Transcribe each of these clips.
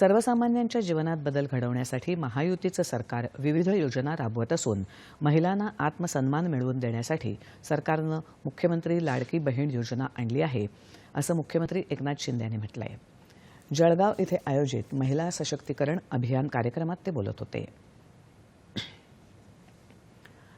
सर्वसामान्यांच्या जीवनात बदल घडवण्यासाठी महायुतीचं सरकार विविध योजना राबवत असून महिलांना आत्मसन्मान मिळवून देण्यासाठी सरकारनं मुख्यमंत्री लाडकी बहीण योजना आणली आहे असं मुख्यमंत्री एकनाथ शिंदे यांनी म्हटलं आहे जळगाव इथे आयोजित महिला सशक्तीकरण अभियान कार्यक्रमात ते बोलत होते.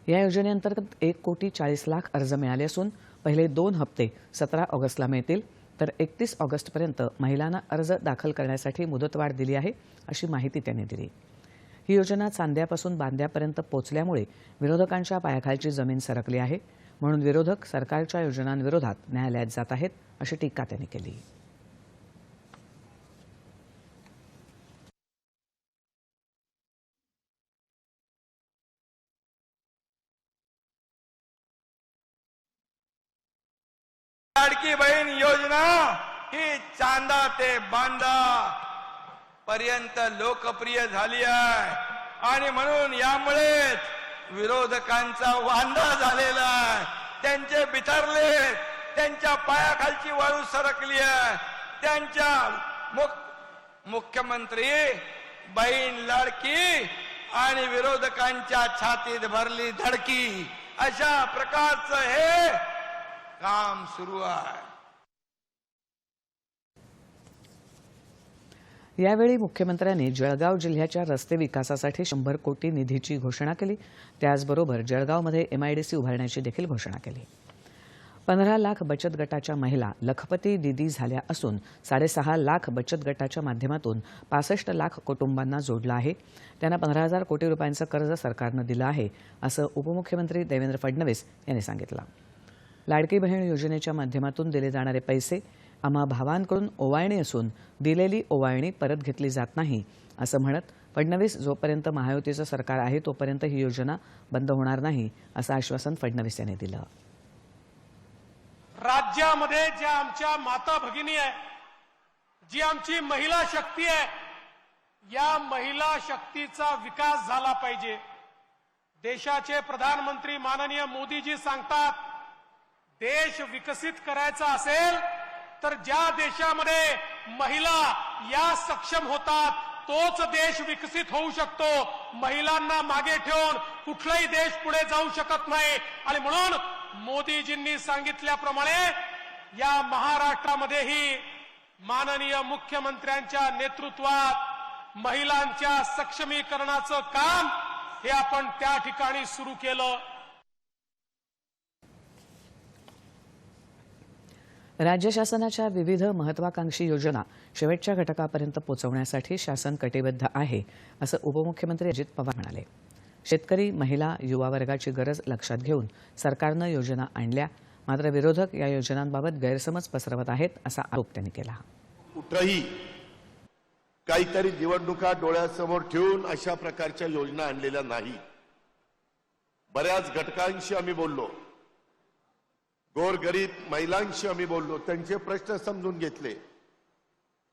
या योजनेअंतर्गत एक कोटी चाळीस लाख अर्ज मिळाले असून पहिले दोन हप्ते सतरा ऑगस्टला मिळतील तर एकतीस ऑगस्टपर्यंत महिलांना अर्ज दाखल करण्यासाठी मुदतवाढ दिली आहे अशी माहिती त्यांनी दिली. ही योजना चांद्यापासून बांद्यापर्यंत पोचल्यामुळे विरोधकांच्या पायाखालची जमीन सरकली आहे म्हणून विरोधक सरकारच्या योजनांविरोधात न्यायालयात जात आहेत अशी टीका त्यांनी केली. लाडकी बहीण योजना ही चांदा ते बांदा पर्यंत लोकप्रिय झाली आहे. आणि म्हणून यामुळेच विरोधकांचा वांदा झालेला आहे. त्यांचे बिथरले त्यांच्या पायाखालची वाळू सरकली आहे. त्यांच्या मुख- मुख्यमंत्री बहीण लाडकी आणि विरोधकांच्या छातीत भरली धडकी. अशा प्रकारचं हे काम सुरू आहे. यावेळी मुख्यमंत्र्यांनी जळगाव जिल्ह्याच्या रस्ते विकासासाठी शंभर कोटी निधीची घोषणा केली. त्याचबरोबर जळगावमध्ये एमआयडीसी उभारण्याची देखील घोषणा केली. पंधरा लाख बचत गटाच्या महिला लखपती दिदी झाल्या असून साडेसहा लाख बचत गटाच्या माध्यमातून पासष्ट लाख कुटुंबांना जोडलं आहे. त्यांना पंधरा हजार कोटी रुपयांचं कर्ज सरकारनं दिलं आहे असं उपमुख्यमंत्री देवेंद्र फडणवीस यांनी सांगितलं. लाडकी बहीण योजनेच्या माध्यमातून दिले जाणारे पैसे आम्हा भावांकडून ओवाळणी असून दिलेली ओवाळणी परत घेतली जात नाही असं म्हणत फडणवीस जोपर्यंत महायुतीचं सरकार आहे तोपर्यंत ही योजना बंद होणार नाही असं आश्वासन फडणवीस यांनी दिलं. राज्यामध्ये ज्या आमच्या माता भगिनी आहे जी आमची महिला शक्ती आहे या महिला शक्तीचा विकास झाला पाहिजे. देशाचे प्रधानमंत्री माननीय मोदीजी सांगतात देश विकसित करायचा असेल तर ज्या देशामध्ये महिला या सक्षम होतात तोच देश विकसित होऊ शकतो. महिलांना मागे ठेवून कुठलाही देश पुढे जाऊ शकत नाही. आणि म्हणून मोदीजींनी सांगितल्याप्रमाणे या महाराष्ट्रामध्येही माननीय मुख्यमंत्र्यांच्या नेतृत्वात महिलांच्या सक्षमीकरणाचं काम हे आपण त्या ठिकाणी सुरू केलं. राज्य शासनाच्या विविध महत्वाकांक्षी योजना शेवटच्या घटकापर्यंत पोहोचवण्यासाठी शासन कटिबद्ध आहे असं उपमुख्यमंत्री अजित पवार म्हणाले. शेतकरी महिला युवा वर्गाची गरज लक्षात घेऊन सरकारनं योजना आणल्या मात्र विरोधक या योजनांबाबत गैरसमज पसरवत आहेत असा आरोप त्यांनी केला. कुठंही काहीतरी निवडणुका डोळ्यासमोर ठेवून अशा प्रकारच्या योजना आणलेल्या नाही. बऱ्याच घटकांशी आम्ही बोललो. गोरगरीब महिलांशी आम्ही बोललो. त्यांचे प्रश्न समजून घेतले.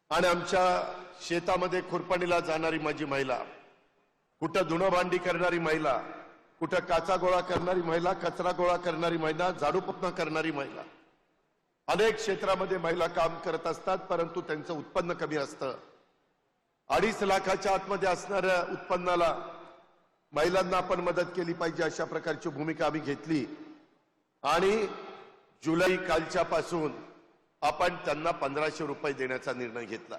आणि आमच्या शेतामध्ये खुरपणीला जाणारी माझी महिला कुठं धुणं भांडी करणारी महिला कुठं काचा गोळा करणारी महिला कचरा गोळा करणारी महिला झाडू करणारी महिला. अनेक क्षेत्रामध्ये महिला काम करत असतात परंतु त्यांचं उत्पन्न कमी असतं. अडीच लाखाच्या आतमध्ये असणाऱ्या उत्पन्नाला महिलांना आपण मदत केली पाहिजे अशा प्रकारची भूमिका आम्ही घेतली. आणि जुलै कालच्या पासून आपण त्यांना पंधराशे रुपये देण्याचा निर्णय घेतला.